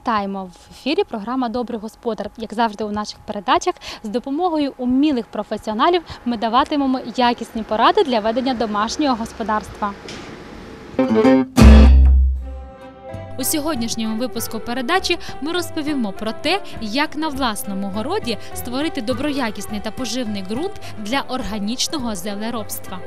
Вітаємо в ефірі. Програма Добрий господар. Як завжди, у наших передачах з допомогою умілих професіоналів ми даватимемо якісні поради для ведення домашнього господарства. У сьогоднішньому випуску передачі ми розповімо про те, як на власному городі створити доброякісний та поживний ґрунт для органічного землеробства.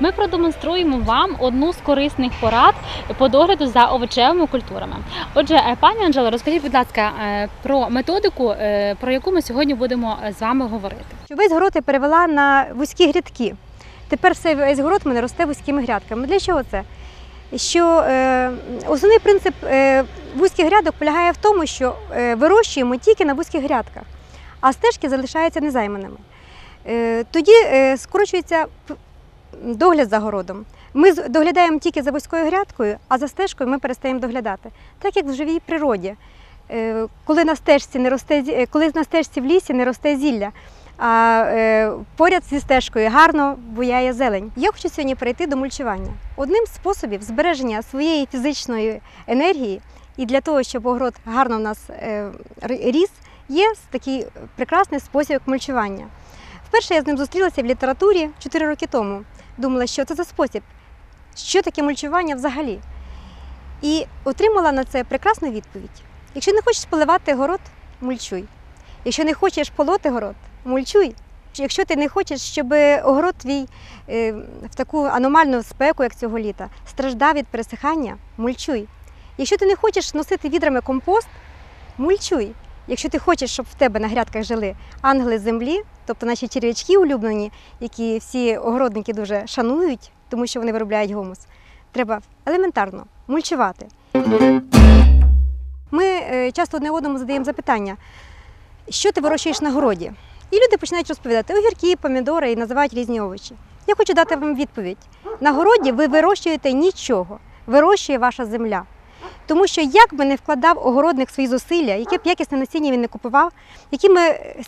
Ми продемонструємо вам одну з корисних порад по догляду за овочевими культурами. Отже, е, пані Анжело, розкажіть, будь ласка, е, про методику, е, про яку ми сьогодні будемо з вами говорити. Весь город я перевела на вузькі грядки. Тепер весь город мене росте вузькими грядками. Для чого це? Що е, основний принцип е, вузьких грядок полягає в тому, що е, вирощуємо тільки на вузьких грядках, а стежки залишаються незайманими. Е, тоді е, скорочується догляд за городом. Ми доглядаємо тільки за вузькою грядкою, а за стежкою ми перестаємо доглядати. Так як в живій природі. Е, Коли на стежці не росте, е, коли на стежці в лісі не росте зілля, а е, поряд зі стежкою гарно буяє зелень. Я хочу сьогодні перейти до мульчування. Одним з способів збереження своєї фізичної енергії і для того, щоб огород гарно в нас ріс, є такий прекрасний спосіб як мульчування. Вперше я з ним зустрілася в літературі 4 роки тому. Думала, що це за спосіб, що таке мульчування взагалі. І отримала на це прекрасну відповідь. Якщо не хочеш поливати город, мульчуй. Якщо не хочеш полоти город, мульчуй. Якщо ти не хочеш, щоб огород твій е, в таку аномальну спеку, як цього літа, страждав від пересихання, мульчуй. Якщо ти не хочеш носити відрами компост, мульчуй. Якщо ти хочеш, щоб в тебе на грядках жили ангели землі, тобто наші черв'ячки улюблені, які всі огородники дуже шанують, тому що вони виробляють гумус, треба елементарно мульчувати. Ми е, часто одне одному задаємо запитання, що ти вирощуєш на городі? І люди починають розповідати огірки, помідори і називають різні овочі. Я хочу дати вам відповідь. На городі ви вирощуєте нічого, вирощує ваша земля. Тому що як би не вкладав огородник свої зусилля, яке б якісне насіння він не купував, якими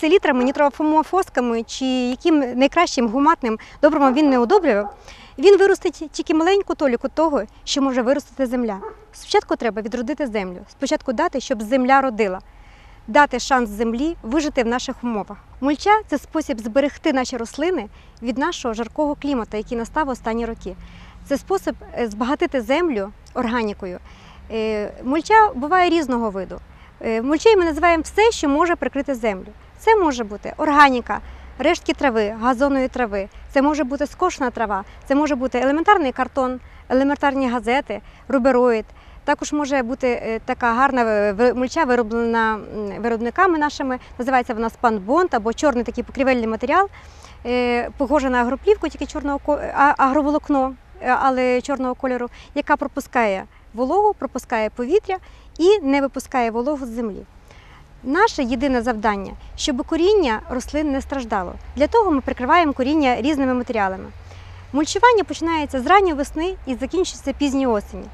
селітрами, нітрофомофосками чи яким найкращим гуматним добривом він не удобрював, він виростить тільки маленьку толіку того, що може виростити земля. Спочатку треба відродити землю, спочатку дати, щоб земля родила, дати шанс землі вижити в наших умовах. Мульча це спосіб зберегти наші рослини від нашого жаркого клімату, який настав останні роки. Це спосіб е, збагатити землю органікою. Е, Мульча буває різного виду. Е, Мульчею ми називаємо все, що може прикрити землю. Це може бути органіка, рештки трави, газонної трави, це може бути скошена трава, це може бути елементарний картон, елементарні газети, рубероїд. Також може бути е, така гарна мульча, вироблена виробниками нашими. Називається вона спанбонд або чорний такий покрівельний матеріал, похожа на агроплівку, тільки чорного агроволокно, але чорного кольору, яка пропускає вологу, пропускає повітря і не випускає вологу з землі. Наше єдине завдання, щоб коріння рослин не страждало. Для того ми прикриваємо коріння різними матеріалами. Мульчування починається з ранньої весни і закінчується пізньої осені.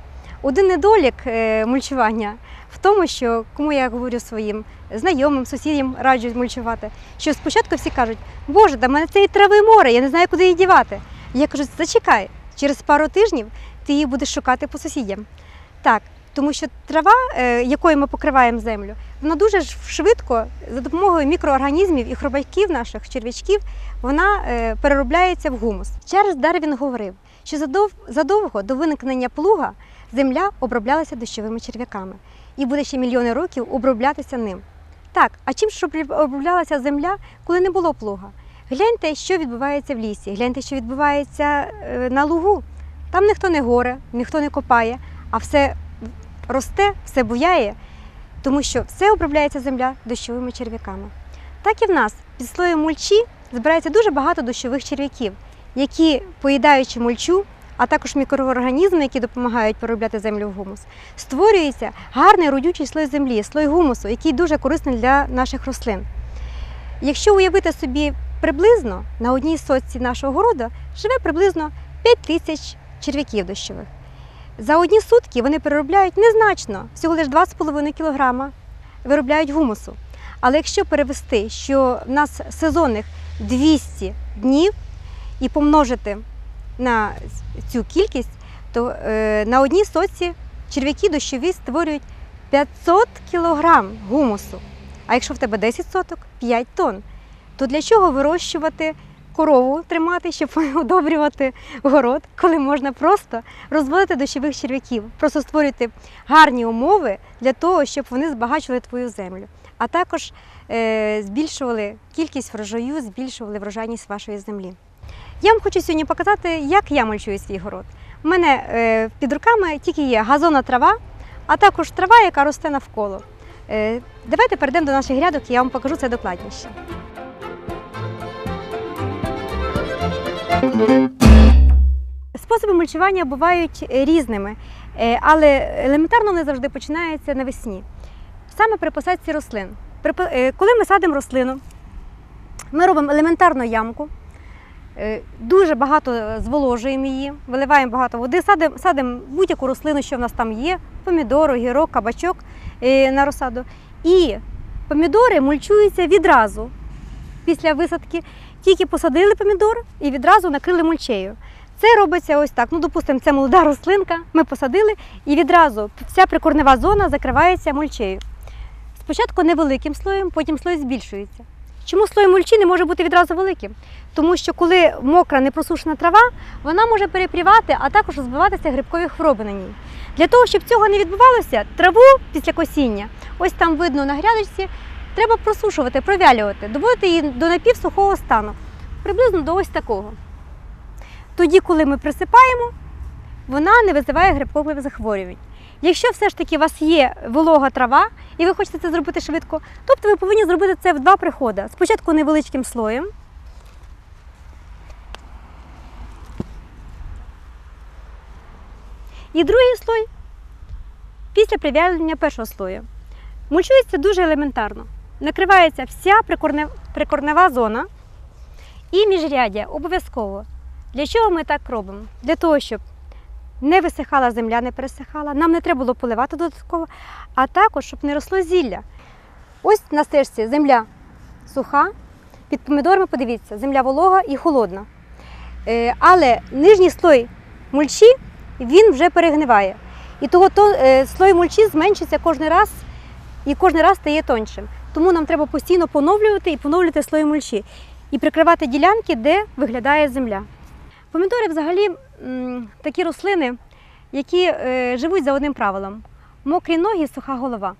Один недолік е, мульчування в тому, що кому я говорю своїм знайомим, сусідям раджу мульчувати, що спочатку всі кажуть, Боже, да мене цієї трави море, я не знаю, куди її дівати. Я кажу, зачекай, через пару тижнів ти її будеш шукати по сусідям. Так, тому що трава, е, якою ми покриваємо землю, вона дуже швидко за допомогою мікроорганізмів і хробаків наших черв'ячків вона е, переробляється в гумус. Чарльз Дарвін говорив, що задов- задовго до виникнення плуга земля оброблялася дощовими черв'яками і буде ще мільйони років оброблятися ним. Так, а чим ж оброблялася земля, коли не було плуга? Гляньте, що відбувається в лісі, гляньте, що відбувається е, на лугу. Там ніхто не горе, ніхто не копає, а все росте, все буяє, тому що все обробляється земля дощовими черв'яками. Так і в нас під слоєм мульчі збирається дуже багато дощових черв'яків, які, поїдаючи мульчу, а також мікроорганізми, які допомагають переробляти землю в гумус, створюється гарний родючий слой землі, слой гумусу, який дуже корисний для наших рослин. Якщо уявити собі приблизно на одній сотці нашого городу живе приблизно 5 тисяч черв'яків дощових. За одні сутки вони переробляють незначно, всього лише 2,5 кг виробляють гумусу. Але якщо перевести, що в нас сезонних 200 днів і помножити на цю кількість, то е, на одній соці черв'яки дощові створюють 500 кг гумусу. А якщо в тебе 10 соток 5 тонн. То для чого вирощувати корову тримати, щоб удобрювати город, коли можна просто розводити дощових черв'яків, просто створювати гарні умови для того, щоб вони збагачували твою землю, а також е, збільшували кількість врожаю, збільшували врожайність вашої землі. Я вам хочу сьогодні показати, як я мульчую свій город. У мене е, під руками тільки є газонна трава, а також трава, яка росте навколо. Е, давайте перейдемо до наших грядок, і я вам покажу це докладніше. Способи мульчування бувають е, різними, е, але елементарно вони завжди починаються навесні. Саме при посадці рослин. Е, Коли ми садимо рослину, ми робимо елементарну ямку, дуже багато зволожуємо її, виливаємо багато води, садимо, садимо будь-яку рослину, що в нас там є, помідор, огірок, кабачок на розсаду. І помідори мульчуються відразу після висадки. Тільки посадили помідор і відразу накрили мульчею. Це робиться ось так. Ну, допустимо, це молода рослинка, ми посадили, і відразу вся прикорнева зона закривається мульчею. Спочатку невеликим слоєм, потім слой збільшується. Чому слой мульчі не може бути відразу великим? Тому що коли мокра непросушена трава, вона може перепрівати, а також розбиватися грибкові хвороби на ній. Для того, щоб цього не відбувалося, траву після косіння, ось там видно на грядочці, треба просушувати, провялювати, доводити її до напівсухого стану, приблизно до ось такого. Тоді, коли ми присипаємо, вона не визиває грибкових захворювань. Якщо все ж таки у вас є волога трава і ви хочете це зробити швидко, тобто ви повинні зробити це в два приходи. Спочатку невеличким слоєм. І другий слой після прив'ялення першого слою. Мульчується дуже елементарно. Накривається вся прикорнева зона і міжряддя обов'язково. Для чого ми так робимо? Для того, щоб не висихала земля, не пересихала, нам не треба було поливати додатково, а також, щоб не росло зілля. Ось на стежці земля суха, під помідорами, подивіться, земля волога і холодна. Е, Але нижній слой мульчі він вже перегниває. І того то, е, слой мульчі зменшиться кожен раз і кожен раз стає тоншим. Тому нам треба постійно поновлювати і поновлювати слой мульчі і прикривати ділянки, де виглядає земля. Помідори взагалі такі рослини, які е, живуть за одним правилом: мокрі ноги, суха голова.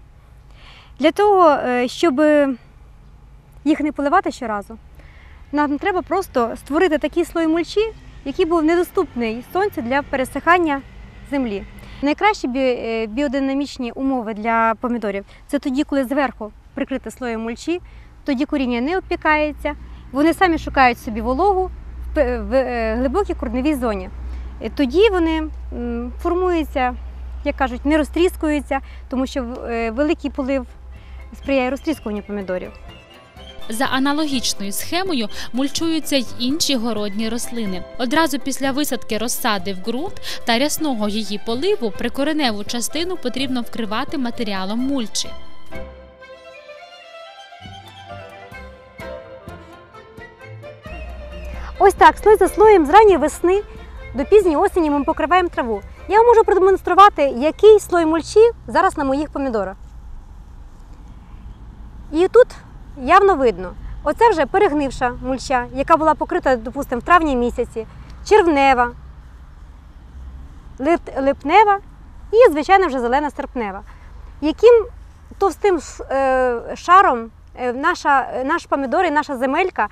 Для того, е, щоб їх не поливати щоразу, нам треба просто створити такий слой мульчі, який був недоступний сонцю для пересихання землі. Найкращі е, біодинамічні умови для помідорів це тоді, коли зверху прикрите слоєм мульчі, тоді коріння не обпікається, вони самі шукають собі вологу в в е, глибокій корневій зоні. Тоді вони формуються, як кажуть, не розтріскуються, тому що е, великий полив сприяє розтріскуванню помідорів. За аналогічною схемою мульчуються й інші городні рослини. Одразу після висадки розсади в ґрунт та рясного її поливу прикореневу частину потрібно вкривати матеріалом мульчі. Ось так, слой за слоєм з ранньої весни до пізньої осені ми покриваємо траву. Я вам можу продемонструвати, який слой мульчі зараз на моїх помідорах. І тут явно видно, оце вже перегнивша мульча, яка була покрита, допустимо, в травні місяці, червнева, липнева і, звичайно, вже зелена серпнева. Яким товстим е, шаром е, наша, е, наш помідор і наша земелька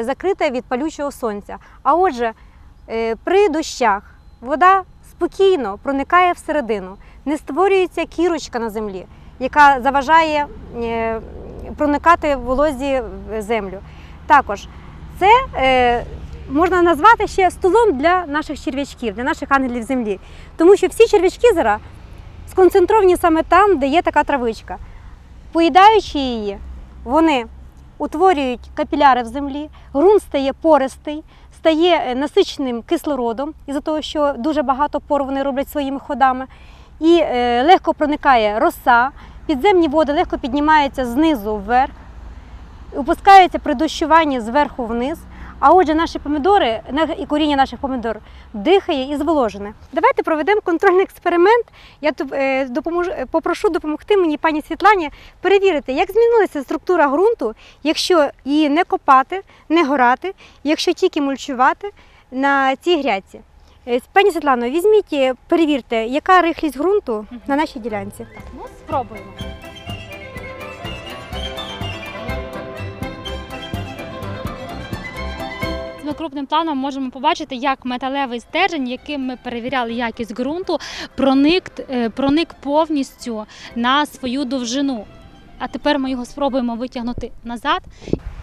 закрита від палючого сонця. А отже, при дощах вода спокійно проникає всередину, не створюється кірочка на землі, яка заважає проникати волозі в землю. Також це е, можна назвати ще столом для наших черв'ячків, для наших ангелів землі. Тому що всі черв'ячки зараз сконцентровані саме там, де є така травичка. Поїдаючи її, вони утворюють капіляри в землі, ґрунт стає пористий, стає е, насиченим кислородом, із-за того, що дуже багато пор вони роблять своїми ходами, і е, легко проникає роса, підземні води легко піднімаються знизу вверх, опускаються при дощуванні зверху вниз, А отже, наші помідори і коріння наших помідор дихає і зволожене. Давайте проведемо контрольний експеримент. Я е, допоможу, попрошу допомогти мені пані Світлані перевірити, як змінилася структура ґрунту, якщо її не копати, не горати, якщо тільки мульчувати на цій грядці. Е, Пані Світлано, візьміть, е, перевірте, яка рихлість ґрунту на нашій ділянці. Так, ну спробуємо. Ми крупним планом можемо побачити, як металевий стержень, яким ми перевіряли якість ґрунту, проник, е, проник повністю на свою довжину. А тепер ми його спробуємо витягнути назад.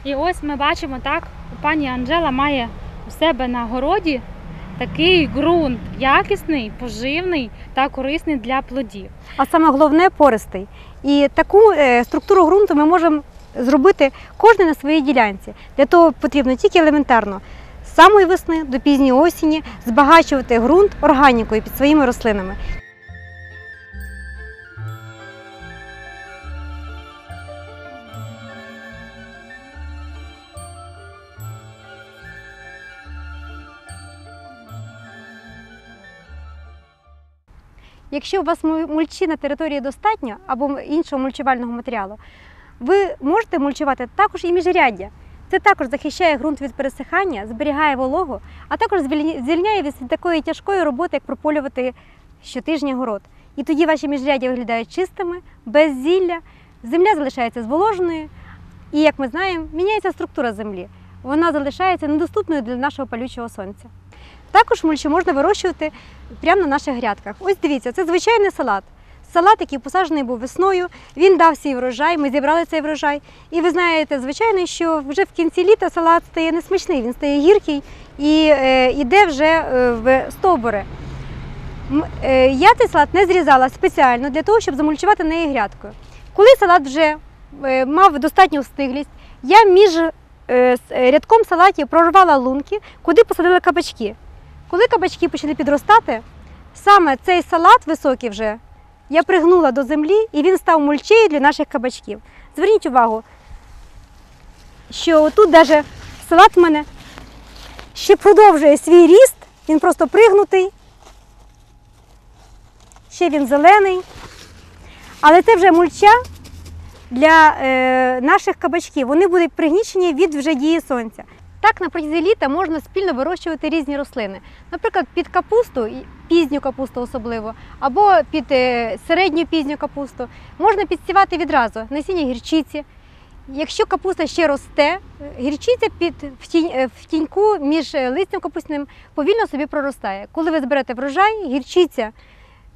І ось ми бачимо так, пані Анжела має у себе на городі такий ґрунт якісний, поживний та корисний для плодів. А саме головне пористий. І таку е, структуру ґрунту ми можемо зробити кожен на своїй ділянці. Для того потрібно тільки елементарно з самої весни до пізньої осені збагачувати ґрунт органікою під своїми рослинами. Якщо у вас мульчі на території достатньо або іншого мульчувального матеріалу, ви можете мульчувати також і міжряддя. Це також захищає ґрунт від пересихання, зберігає вологу, а також звільняє від такої тяжкої роботи, як прополювати щотижня город. І тоді ваші міжряддя виглядають чистими, без зілля, земля залишається зволоженою, і, як ми знаємо, міняється структура землі. Вона залишається недоступною для нашого палючого сонця. Також мульчу можна вирощувати прямо на наших грядках. Ось дивіться, це звичайний салат. Салат, який посаджений був весною, він дав свій врожай, ми зібрали цей врожай. І ви знаєте, звичайно, що вже в кінці літа салат стає несмачний, він стає гіркий і е, йде вже е, в стовбури. Е, Я цей салат не зрізала спеціально для того, щоб замульчувати неї грядкою. Коли салат вже е, мав достатню встиглість, я між е, е, рядком салатів прорвала лунки, куди посадила кабачки. Коли кабачки почали підростати, саме цей салат високий вже я пригнула до землі і він став мульчею для наших кабачків. Зверніть увагу, що тут навіть салат в мене ще продовжує свій ріст, він просто пригнутий. Ще він зелений. Але це вже мульча для е, наших кабачків. Вони будуть пригнічені від вже дії сонця. Так, на протязі літа можна спільно вирощувати різні рослини. Наприклад, під капусту, пізню капусту особливо, або під е, середню пізню капусту. Можна підсівати відразу насіння гірчиці. Якщо капуста ще росте, е, гірчиця під в, тінь, е, в тіньку між листям капустним повільно собі проростає. Коли ви зберете врожай, гірчиця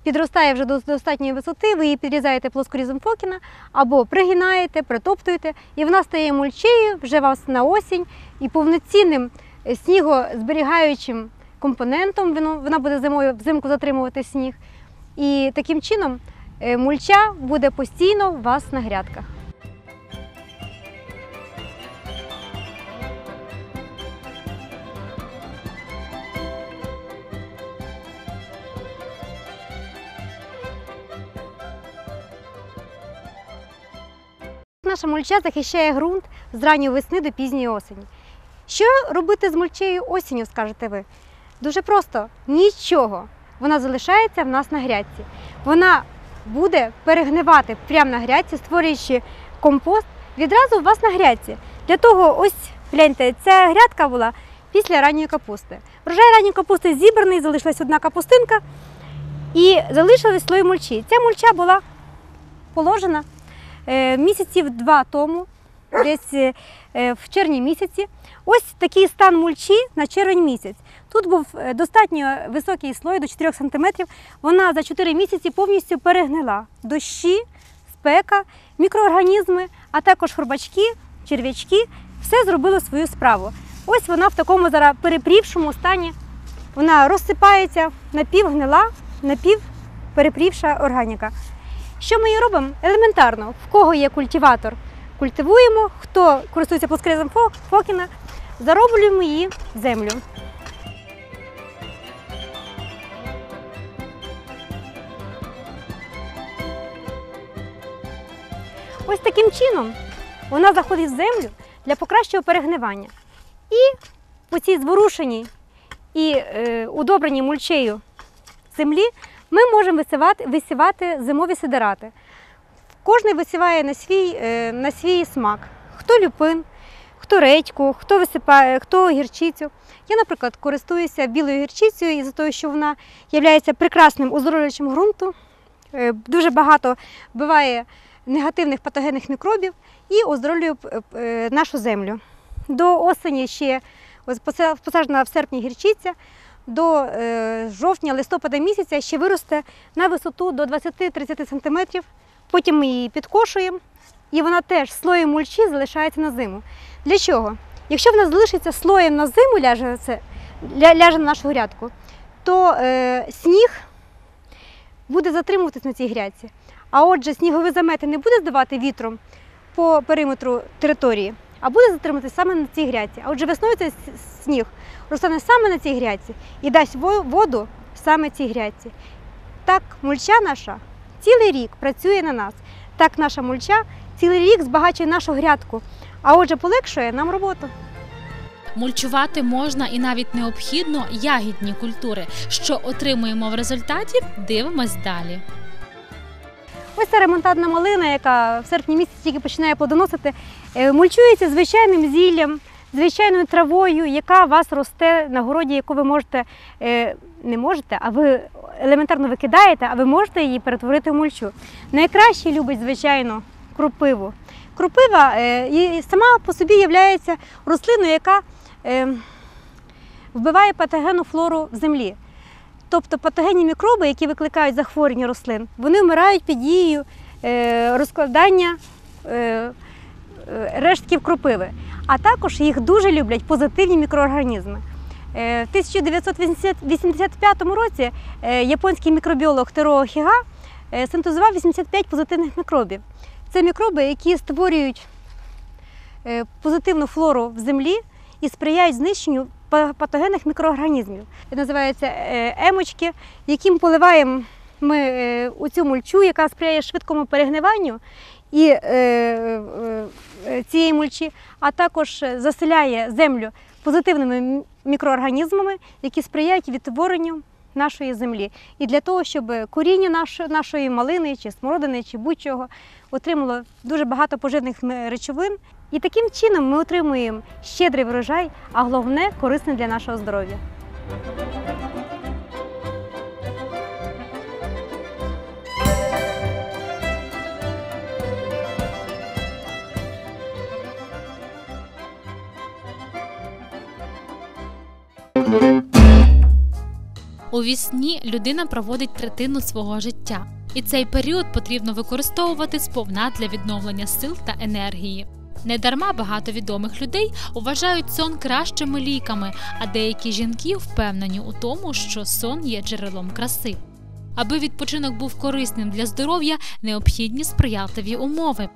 підростає вже до достатньої висоти, ви її підрізаєте плоскорізом Фокіна або пригинаєте, притоптуєте, і вона стає мульчею вже вас на осінь і повноцінним е, снігозберігаючим компонентом. Вона буде зимою взимку затримувати сніг. І таким чином е, мульча буде постійно у вас на грядках. Наша мульча захищає ґрунт з ранньої весни до пізньої осені. Що робити з мульчею осінню, скажете ви? Дуже просто нічого. Вона залишається в нас на грядці. Вона буде перегнивати прямо на грядці, створюючи компост відразу у вас на грядці. Для того, ось гляньте, ця грядка була після ранньої капусти. Врожай ранньої капусти зібраний, залишилась одна капустинка і залишилась слой мульчі. Ця мульча була положена місяців два тому, десь е, е, в червні місяці. Ось такий стан мульчі на червень місяць. Тут був е, достатньо високий слой до 4 см. Вона за 4 місяці повністю перегнила. Дощі, спека, мікроорганізми, а також хробачки, черв'ячки все зробило свою справу. Ось вона в такому зараз перепрівшому стані. Вона розсипається напівгнила, напівперепрівша органіка. Що ми і робимо? Елементарно, в кого є культиватор, культивуємо, хто користується плоскорізом Фо- Фокіна, зароблюємо її в землю. Ось таким чином вона заходить в землю для покращого перегнивання. І по цій зворушеній і е, удобреній мульчею землі ми можемо висівати, висівати зимові сидирати. Кожен висіває на свій, е, на свій смак. Хто люпин, хто редьку, хто висипає, хто гірчицю. Я, наприклад, користуюся білою гірчицею із-за того, що вона є прекрасним оздоровлювачем ґрунту. Е, Дуже багато вбиває негативних патогенних мікробів і оздоровлює е, нашу землю. До осені ще посаджена в серпні гірчиця, до е, жовтня-листопада місяця ще виросте на висоту до 20-30 см. Потім ми її підкошуємо, і вона теж слоєм мульчі залишається на зиму. Для чого? Якщо вона залишиться слоєм на зиму, ляже, це, ляже на нашу грядку, то е, сніг буде затримуватись на цій грядці. А отже, снігові замети не буде здавати вітром по периметру території, а буде затримуватись саме на цій грядці. А отже, весною цей сніг розтане саме на цій грядці і дасть воду саме цій грядці. Так мульча наша цілий рік працює на нас. Так наша мульча цілий рік збагачує нашу грядку, а отже, полегшує нам роботу. Мульчувати можна і навіть необхідно ягідні культури. Що отримуємо в результаті, дивимось далі. Ось ця ремонтадна малина, яка в серпні місяці тільки починає плодоносити, е, мульчується звичайним зіллям, звичайною травою, яка у вас росте на городі, яку ви можете е, не можете, а ви елементарно викидаєте, а ви можете її перетворити в мульчу. Найкраще любить, звичайно, кропиву. Кропива е, і сама по собі є рослиною, яка вбиває патогенну флору в землі. Тобто патогенні мікроби, які викликають захворювання рослин, вони вмирають під дією е, розкладання е, е, рештків кропиви. А також їх дуже люблять позитивні мікроорганізми. В 1985 році японський мікробіолог Теро Хіга синтезував 85 позитивних мікробів. Це мікроби, які створюють позитивну флору в землі і сприяють знищенню патогенних мікроорганізмів. Це називаються е, емочки, яким поливаємо ми е, у цю мульчу, яка сприяє швидкому перегниванню і е, цієї мульчі, а також заселяє землю позитивними мікроорганізмами, які сприяють відтворенню нашої землі. І для того, щоб коріння наш- нашої малини чи смородини, чи будь-чого отримало дуже багато поживних речовин. І таким чином ми отримуємо щедрий врожай, а головне корисний для нашого здоров'я. У вісні людина проводить третину свого життя, і цей період потрібно використовувати сповна для відновлення сил та енергії. Недарма багато відомих людей вважають сон кращими ліками, а деякі жінки впевнені у тому, що сон є джерелом краси. Аби відпочинок був корисним для здоров'я, необхідні сприятливі умови.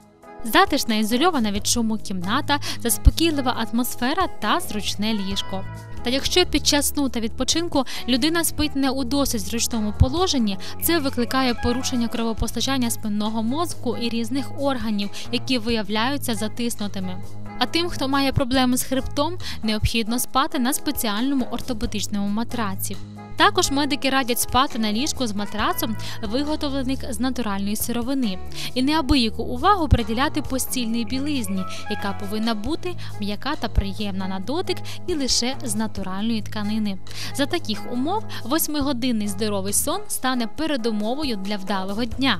Затишна ізольована від шуму кімната, заспокійлива атмосфера та зручне ліжко. Та якщо під час сну та відпочинку людина спить не у досить зручному положенні, це викликає порушення кровопостачання спинного мозку і різних органів, які виявляються затиснутими. А тим, хто має проблеми з хребтом, необхідно спати на спеціальному ортопедичному матраці. Також медики радять спати на ліжку з матрацом, виготовлених з натуральної сировини, і неабияку увагу приділяти постільній білизні, яка повинна бути м'яка та приємна на дотик і лише з натуральної тканини. За таких умов восьмигодинний здоровий сон стане передумовою для вдалого дня.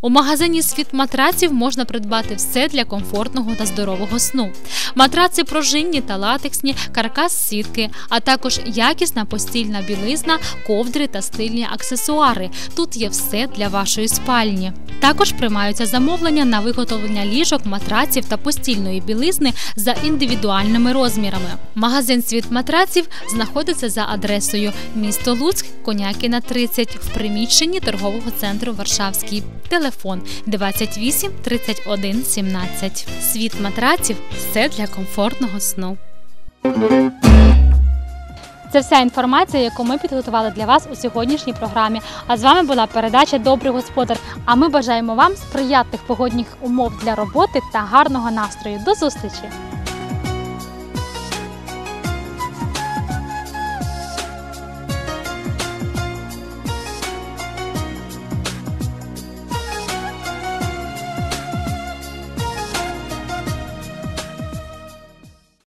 У магазині світ матраців можна придбати все для комфортного та здорового сну. Матраци пружинні та латексні, каркас сітки, а також якісна постільна білизна, ковдри та стильні аксесуари. Тут є все для вашої спальні. Також приймаються замовлення на виготовлення ліжок, матраців та постільної білизни за індивідуальними розмірами. Магазин світ матраців знаходиться за адресою місто Луцьк, Конякіна 30 в приміщенні торгового центру Варшавський. Телефон 28 31 17. Світ матраців все для комфортного сну. Це вся інформація, яку ми підготували для вас у сьогоднішній програмі. А з вами була передача Добрий господар. А ми бажаємо вам сприятних погодних умов для роботи та гарного настрою. До зустрічі!